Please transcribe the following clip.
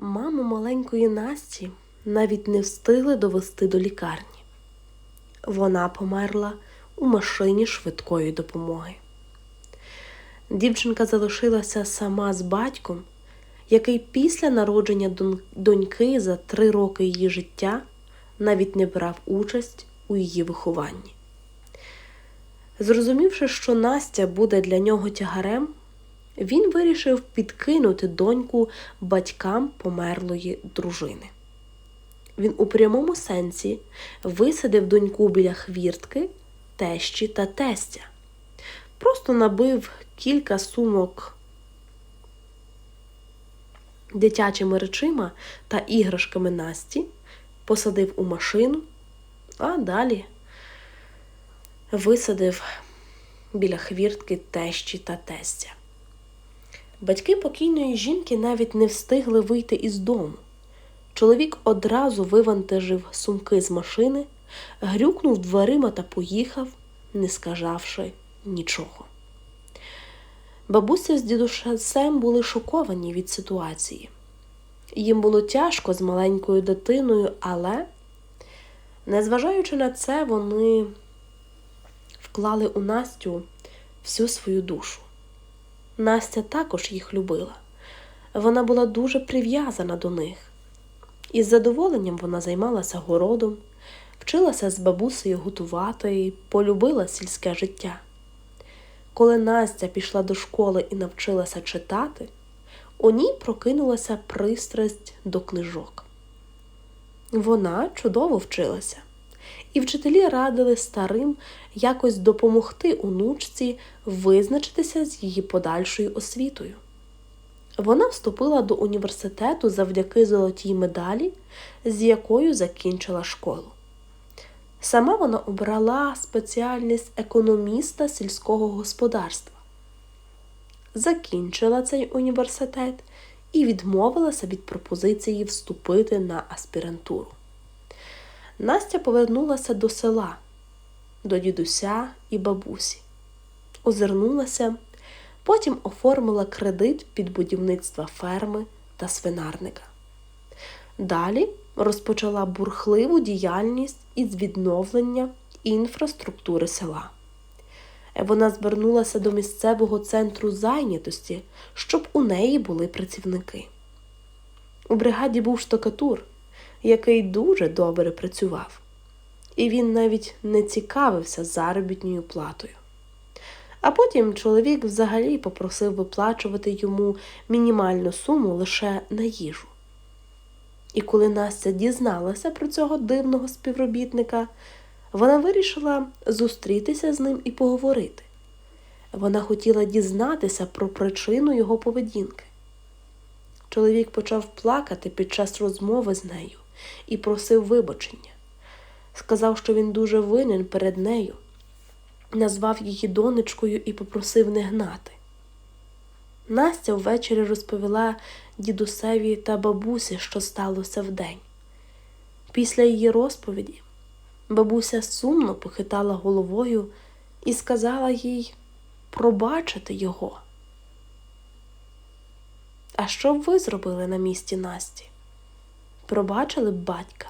Маму маленької Насті навіть не встигли довести до лікарні. Вона померла у машині швидкої допомоги. Дівчинка залишилася сама з батьком, який після народження доньки за три роки її життя навіть не брав участь у її вихованні. Зрозумівши, що Настя буде для нього тягарем, він вирішив підкинути доньку батькам померлої дружини. Він у прямому сенсі висадив доньку біля хвіртки, тещі та тестя. Просто набив кілька сумок дитячими речима та іграшками Насті, посадив у машину, а далі висадив біля хвіртки тещі та тестя. Батьки покійної жінки навіть не встигли вийти із дому. Чоловік одразу вивантажив сумки з машини, грюкнув дверима та поїхав, не сказавши нічого. Бабуся з дідусем були шоковані від ситуації. Їм було тяжко з маленькою дитиною, але, незважаючи на це, вони вклали у Настю всю свою душу. Настя також їх любила. Вона була дуже прив'язана до них. Із задоволенням вона займалася городом, вчилася з бабусею готувати і полюбила сільське життя. Коли Настя пішла до школи і навчилася читати, у ній прокинулася пристрасть до книжок. Вона чудово вчилася, і вчителі радили старим якось допомогти онучці визначитися з її подальшою освітою. Вона вступила до університету завдяки золотій медалі, з якою закінчила школу. Сама вона обрала спеціальність економіста сільського господарства, закінчила цей університет і відмовилася від пропозиції вступити на аспірантуру. Настя повернулася до села, до дідуся і бабусі, озирнулася, потім оформила кредит під будівництво ферми та свинарника. Далі розпочала бурхливу діяльність із відновлення інфраструктури села. Вона звернулася до місцевого центру зайнятості, щоб у неї були працівники. У бригаді був штукатур, який дуже добре працював, і він навіть не цікавився заробітною платою. А потім чоловік взагалі попросив виплачувати йому мінімальну суму лише на їжу. І коли Настя дізналася про цього дивного співробітника, вона вирішила зустрітися з ним і поговорити. Вона хотіла дізнатися про причину його поведінки. Чоловік почав плакати під час розмови з нею і просив вибачення. Сказав, що він дуже винен перед нею, назвав її донечкою і попросив не гнати. Настя ввечері розповіла дідусеві та бабусі, що сталося вдень. Після її розповіді бабуся сумно похитала головою і сказала їй пробачити його. А що б ви зробили на місці Насті? Пробачили батька?